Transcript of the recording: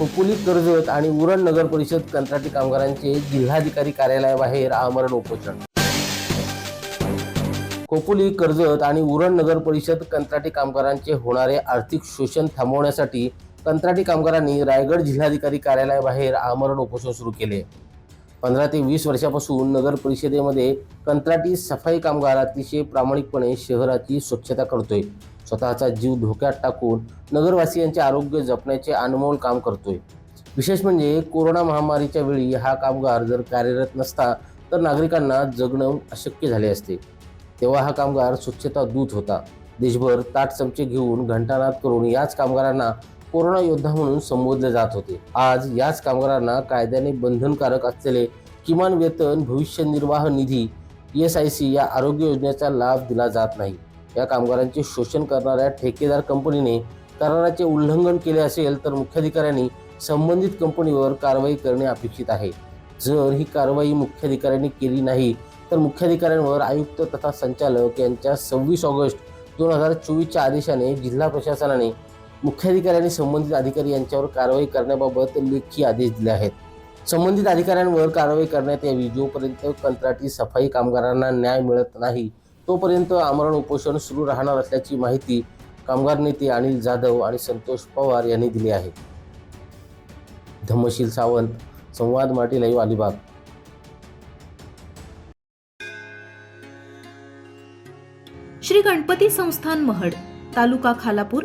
खोपोली कर्जत आणि उरण नगर परिषद कंत्राटी कामगारांचे जिल्हाधिकारी कार्यालयाबाहेर आमरण उपोषण. खोपोली कर्जत आणि उरण नगर परिषद कंत्राटी कामगारांचे होणारे आर्थिक शोषण थांबवण्यासाठी कंत्राटी कामगारांनी रायगड जिल्हाधिकारी कार्यालयाबाहेर आमरण उपोषण सुरू केले. पंधरा ते वीस वर्षापासून नगर परिषदेमध्ये कंत्राटी सफाई कामगार अतिशय प्रामाणिकपणे शहराची स्वच्छता करतोय. स्वतःचा जीव धोक्यात टाकून नगरवासियांचे आरोग्य जपण्याचे अनमोल काम करतोय. विशेष म्हणजे कोरोना महामारीच्या वेळी हा कामगार जर कार्यरत नसता तर नागरिकांना जगणं अशक्य झाले असते. तेव्हा हा कामगार स्वच्छता दूत होता. देशभर ताट चमचे घेऊन घंटानाद करून याच कामगारांना कोरोना योद्धा म्हणून संबोधले जात होते. आज याच कामगारांना कायद्याने बंधनकारक असलेले किमान वेतन भविष्य निर्वाह निधी एस आय सी या आरोग्य योजनेचा लाभ दिला जात नाही. या कामगारांचे शोषण करणाऱ्या ठेकेदार कंपनीने कराराचे उल्लंघन केले असेल तर मुख्याधिकाऱ्यांनी संबंधित कंपनीवर कारवाई करणे अपेक्षित आहे. जर ही कारवाई मुख्याधिकाऱ्यांनी केली नाही तर मुख्याधिकाऱ्यांवर आयुक्त तथा संचालक यांच्या सव्वीस ऑगस्ट दोन हजार चोवीसच्या आदेशाने जिल्हा प्रशासनाने मुख्याधिकाऱ्यांनी संबंधित अधिकारी यांच्यावर कारवाई करण्याबाबत लेखी आदेश दिले आहेत. संबंधित अधिकाऱ्यांवर कारवाई करण्यात यावी. जोपर्यंत कंत्राटी सफाई कामगारांना न्याय मिळत नाही तोपर्यंत आमरण उपोषण सुरू राहणार असल्याची माहिती कामगार नेते अनिल जाधव आणि संतोष पवार यांनी दिली आहे. धम्मशील सावंत संवाद मराठी लाईव्ह अलिबाग. श्री गणपती संस्थान महड तालुका खालापूर